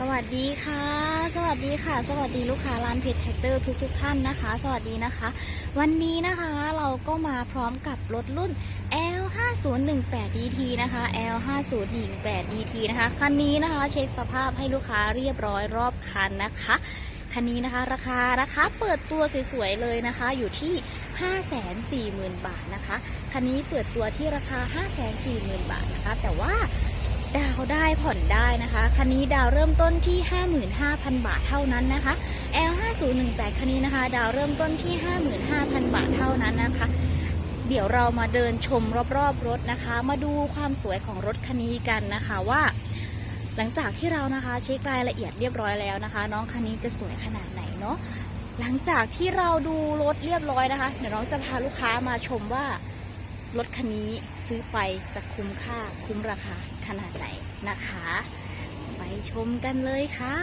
สวัสดีค่ะ สวัสดีค่ะ สวัสดีลูกค้าร้านเพชรแท็กเตอร์ทุกทุกๆท่านนะคะ สวัสดีนะคะ วันนี้นะคะเราก็มาพร้อมกับรถรุ่น L5018DT นะคะ L5018DT นะคะ คันนี้นะคะเช็คสภาพให้ลูกค้าเรียบร้อยรอบคันนะคะคันนี้นะคะราคานะคะเปิดตัวสวยๆเลยนะคะอยู่ที่ 540,000 บาทนะคะคันนี้เปิดตัวที่ราคา 540,000 บาทนะคะ แต่ว่า ดาวได้ผ่อนได้นะคะ คันนี้ดาวเริ่มต้นที่ 55,000 บาทเท่านั้นนะคะ L5018 คันนี้นะคะ ดาวเริ่มต้นที่ 55,000 บาทเท่านั้นนะคะ เดี๋ยวเรามาเดินชมรอบๆรถนะคะ มาดูความสวยของรถคันนี้กันนะคะว่า หลังจากที่เรานะคะเช็ครายละเอียดเรียบร้อยแล้วนะคะ น้องคันนี้จะสวยขนาดไหนเนาะหลังจากที่เราดูรถเรียบร้อยนะคะ เดี๋ยวน้องจะพาลูกค้ามาชมว่า รถคันนี้ซื้อไปจะคุ้มค่าคุ้มราคาขนาดไหนนะคะ ไปชมกันเลยค่ะ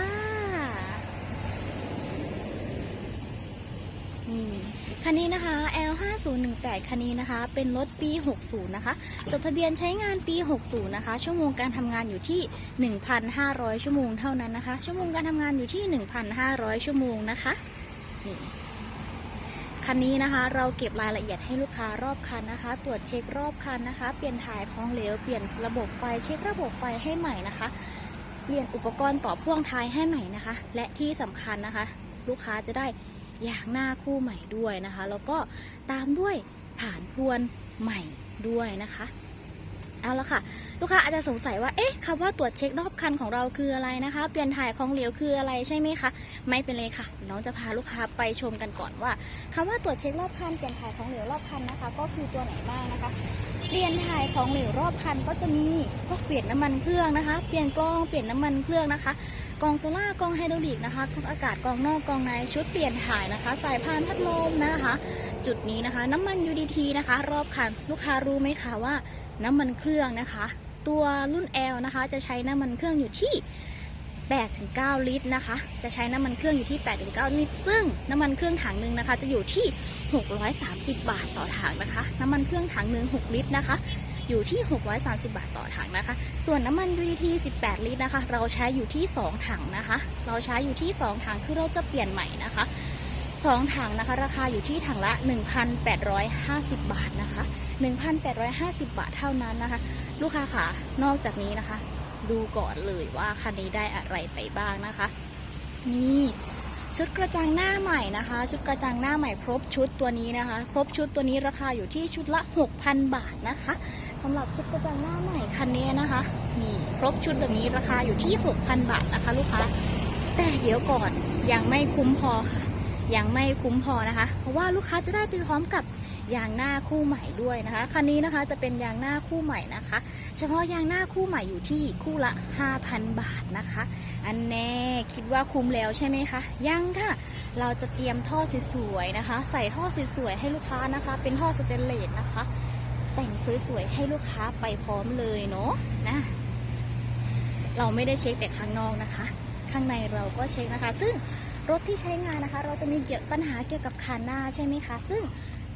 นี่คันนี้นะคะ L5018 คันนี้นะคะ เป็นรถปี 60 นะคะ จดทะเบียนใช้งานปี 60 นะคะ ชั่วโมงการทำงานอยู่ที่ 1,500 ชั่วโมงเท่านั้นนะคะ ชั่วโมงการทำงานอยู่ที่ 1,500 ชั่วโมงนะคะ นี่ คันนี้นะคะ เราเก็บรายละเอียดให้ลูกค้ารอบคันนะคะ ตรวจเช็ครอบคันนะคะ เปลี่ยนถ่ายของเหลว เปลี่ยนระบบไฟ เช็คระบบไฟให้ใหม่นะคะ เปลี่ยนอุปกรณ์ต่อพ่วงท้ายให้ใหม่นะคะ และที่สำคัญนะคะ ลูกค้าจะได้ยางหน้าคู่ใหม่ด้วยนะคะ แล้วก็ตามด้วยผ่านพวนใหม่ด้วยนะคะ เอาละค่ะ ลูกค้าอาจจะสงสัยว่า เอ๊ะคำว่าตรวจเช็ครอบคันของเราคืออะไรนะคะ เปลี่ยนถ่ายของเหลวคืออะไรใช่ไหมคะ ไม่เป็นเลยค่ะ น้องจะพาลูกค้าไปชมกันก่อนว่าคำว่าตรวจเช็ครอบคัน เปลี่ยนถ่ายของเหลวรอบคันนะคะ ก็คือตัวไหนบ้างนะคะ เปลี่ยนถ่ายของเหลวรอบคันก็จะมีพวกเปลี่ยนน้ำมันเครื่องนะคะ เปลี่ยนกล้อง เปลี่ยนน้ำมันเครื่องนะคะ กองโซล่ากองไฮดรอลิกนะคะกองอากาศกองนอกกองในชุดเปลี่ยนถ่ายนะคะ สายพานพัดลมนะคะ จุดนี้นะคะ น้ำมัน UDT นะคะ รอบคัน ลูกค้ารู้ไหมคะว่าน้ำมันเครื่องนะคะ ตัวรุ่น L นะคะ จะใช้น้ำมันเครื่องอยู่ที่ 8-9 ลิตรนะคะ จะใช้น้ำมันเครื่องอยู่ที่ 8-9 ลิตร ซึ่งน้ำมันเครื่องถังหนึ่งนะคะ จะอยู่ที่ 630 บาทต่อถังนะคะ น้ำมันเครื่องถังหนึ่ง6 ลิตรนะคะ อยู่ที่ 630 บาทต่อถังนะคะ ส่วนน้ำมัน UDT 18 ลิตรนะคะ เราใช้อยู่ที่ 2 ถังนะคะ เราใช้อยู่ที่ 2 ถัง คือเราจะเปลี่ยนใหม่นะคะ 2 ถังนะคะ ราคาอยู่ที่ถังละ 1,850 บาทนะคะ 1,850 บาทเท่านั้นนะคะ ลูกค้าค่ะ นอกจากนี้นะคะ ดูก่อนเลยว่าคันนี้ได้อะไรไปบ้างนะคะ นี่ชุดกระจังหน้าใหม่นะคะ ชุดกระจังหน้าใหม่ครบชุดตัวนี้นะคะ ครบชุดตัวนี้ราคาอยู่ที่ชุดละ 6,000 บาทนะคะสำหรับชุดกระจังหน้าใหม่คันนี้นะคะนี่ครบชุดแบบนี้ราคาอยู่ที่ 6,000 บาทนะคะ ลูกค้า แต่เดี๋ยวก่อนยังไม่คุ้มพอค่ะ ยังไม่คุ้มพอนะคะ เพราะว่าลูกค้าจะได้ไปพร้อมกับ ยางหน้าคู่ใหม่ด้วยนะคะ คันนี้นะคะจะเป็นยางหน้าคู่ใหม่นะคะ เฉพาะยางหน้าคู่ใหม่อยู่ที่คู่ละ 5,000 บาทนะคะ อันแน่คิดว่าคุ้มแล้วใช่ไหมคะ ยังค่ะ เราจะเตรียมท่อสวยๆนะคะ ใส่ท่อสวยๆให้ลูกค้านะคะ เป็นท่อสเตนเลสนะคะ แต่งสวยๆให้ลูกค้าไปพร้อมเลยเนาะนะเราไม่ได้เช็คแต่ข้างนอกนะคะ ข้างในเราก็เช็คนะคะ ซึ่งรถที่ใช้งานนะคะ เราจะมีเกี่ยวปัญหาเกี่ยวกับคานหน้าใช่ไหมคะ ซึ่ง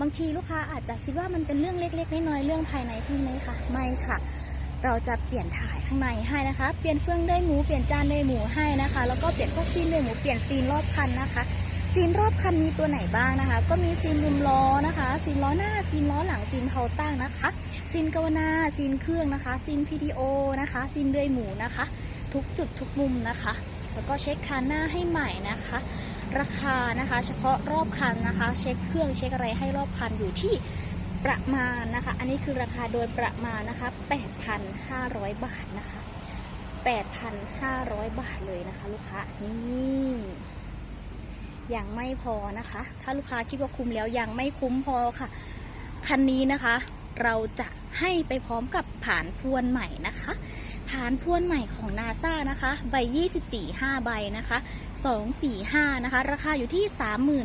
บางทีลูกค้าอาจจะคิดว่ามันเป็นเรื่องเล็ก ๆ น้อยๆเรื่องภายในใช่ไหมคะไม่ค่ะ เราจะเปลี่ยนถ่ายข้างในให้นะคะ เปลี่ยนเฟืองได้หมูเปลี่ยนจานได้หมูให้นะคะ แล้วก็เปลี่ยนพวกซีนได้หมูเปลี่ยนซีนรอบคันนะคะซีนรอบคันมีตัวไหนบ้างนะคะ ก็มีซีนรุมล้อนะคะซีนล้อหน้าซีนล้อหลังซีนเผาตั้งนะคะซีนกวนาซีนเครื่องนะคะซีน PTO นะคะซีนเดือยหมูนะคะ ทุกจุดทุกมุมนะคะ แล้วก็เช็คคันหน้าให้ใหม่นะคะ ราคานะคะ เฉพาะรอบคันนะคะ เช็คเครื่องเช็คอะไรให้รอบคันอยู่ที่ประมาณนะคะ อันนี้คือราคาโดยประมาณนะคะ 8,500 บาทนะคะ 8,500 บาทเลยนะคะ ลูกค้านี่ยังไม่พอนะคะ ถ้าลูกค้าคิดว่าคุ้มแล้วยังไม่คุ้มพอค่ะ คันนี้นะคะ เราจะให้ไปพร้อมกับผ่านพวนใหม่นะคะ ผ่านพวนใหม่ของนาซานะคะ ใบ 24 5 ใบนะคะ 245 นะคะ ราคาอยู่ที่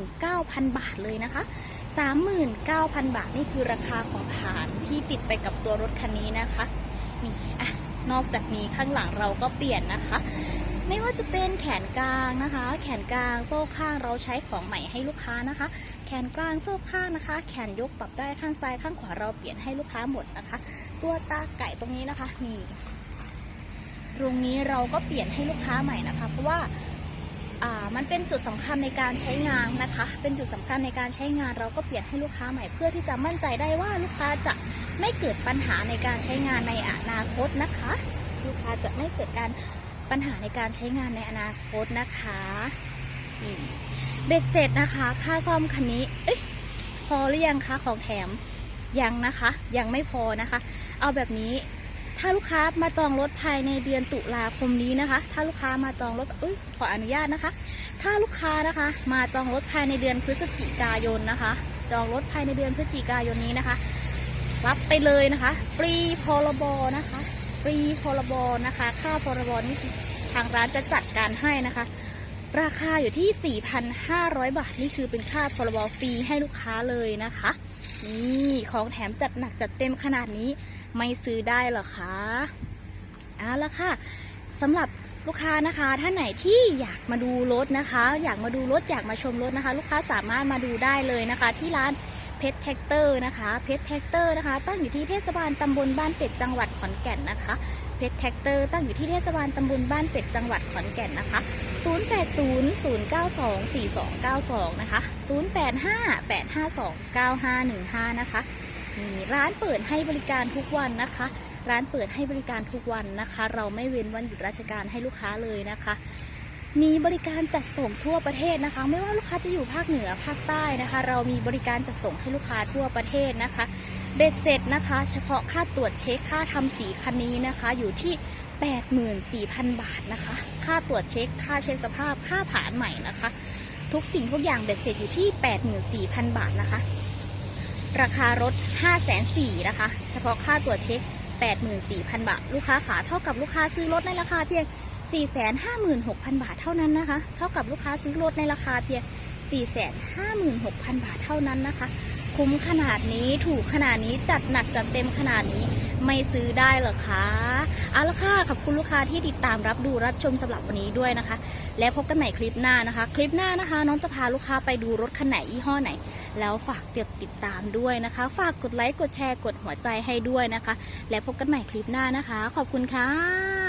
39,000 บาทเลยนะคะ 39,000 บาทนี่คือราคาของผ่านที่ติดไปกับตัวรถคันนี้นะคะนี่อะนอกจากนี้ข้างหลังเราก็เปลี่ยนนะคะ ไม่ว่าจะเป็นแขนกลางนะคะ แขนกลางโซ่ข้างเราใช้ของใหม่ให้ลูกค้านะคะ แขนกลางโซ่ข้างนะคะ แขนยกปรับได้ข้างซ้ายข้างขวาเราเปลี่ยนให้ลูกค้าหมดนะคะ ตัวตาไก่ตรงนี้นะคะนี่ตรงนี้เราก็เปลี่ยนให้ลูกค้าใหม่นะคะ เพราะว่าอ่า มันเป็นจุดสำคัญในการใช้งานนะคะ เป็นจุดสำคัญในการใช้งานเราก็เปลี่ยนให้ลูกค้าใหม่เพื่อที่จะมั่นใจได้ว่าลูกค้าจะไม่เกิดปัญหาในการใช้งานในอนาคตนะคะ ลูกค้าจะไม่เกิดการปัญหาในการใช้งานในอนาคตนะคะนี่เบ็ดเสร็จนะคะ ค่าซ่อมคันนี้เอ้ยพอหรือยังคะของแถมยังนะคะ ยังไม่พอนะคะ เอาแบบนี้ ถ้าลูกค้ามาจองรถภายในเดือนตุลาคมนี้นะคะ ถ้าลูกค้ามาจองรถอุ้ยขออนุญาตนะคะ ถ้าลูกค้านะคะ มาจองรถภายในเดือนพฤศจิกายนนะคะ จองรถภายในเดือนพฤศจิกายนนี้นะคะ รับไปเลยนะคะ ฟรีพรบนะคะ ฟรีพรบนะคะ ค่าพรบนี่ทางร้านจะจัดการให้นะคะ ราคาอยู่ที่ 4,500 บาท นี่คือเป็นค่าพรบฟรีให้ลูกค้าเลยนะคะ นี่ของแถมจัดหนักจัดเต็มขนาดนี้ ไม่ซื้อได้หรอคะเอาละค่ะสำหรับลูกค้านะคะท่านไหนที่อยากมาดูรถนะคะ อยากมาดูรถอยากมาชมรถนะคะ ลูกค้าสามารถมาดูได้เลยนะคะ ที่ร้านเพชรแท็กเตอร์นะคะเพชรแท็กเตอร์นะคะ ตั้งอยู่ที่เทศบาลตำบลบ้านเป็ดจังหวัดขอนแก่นนะคะเพชรแท็กเตอร์ตั้งอยู่ที่เทศบาลตำบลบ้านเป็ดจังหวัดขอนแก่นนะคะ 0800924292 นะคะ 0858529515 นะคะ นี่ร้านเปิดให้บริการทุกวันนะคะ ร้านเปิดให้บริการทุกวันนะคะ เราไม่เว้นวันหยุดราชการให้ลูกค้าเลยนะคะ มีบริการจัดส่งทั่วประเทศนะคะ ไม่ว่าลูกค้าจะอยู่ภาคเหนือภาคใต้นะคะ เรามีบริการจัดส่งให้ลูกค้าทั่วประเทศนะคะเบ็ดเสร็จนะคะ เฉพาะค่าตรวจเช็คค่าทำสีคันนี้นะคะ อยู่ที่84,000 บาทนะคะ ค่าตรวจเช็ค ค่าเช็คสภาพ ค่าผ่านใหม่นะคะ ทุกสิ่งทุกอย่างเบ็ดเสร็จอยู่ที่ 84,000 บาทนะคะ ราคารถ 5 4 0 0 0นะคะ เฉพาะค่าตรวจเช็ค 84,000 บาท ลูกค้าขาเท่ากับลูกค้าซื้อรถในราคาเพียง 456,000 บาทเท่านั้นนะคะ เท่ากับลูกค้าซื้อรถในราคาเพียง 456,000 บาทเท่านั้นนะคะ คุ้มขนาดนี้ถูกขนาดนี้จัดหนักจัดเต็มขนาดนี้ไม่ซื้อได้เหรอคะเอาละค่ะขอบคุณลูกค้าที่ติดตามรับดูรับชมสำหรับวันนี้ด้วยนะคะ แล้วพบกันใหม่คลิปหน้านะคะ คลิปหน้านะคะ น้องจะพาลูกค้าไปดูรถคันไหนยี่ห้อไหน แล้วฝากติดติดตามด้วยนะคะ ฝากกดไลค์กดแชร์กดหัวใจให้ด้วยนะคะ แล้วพบกันใหม่คลิปหน้านะคะ ขอบคุณค่ะ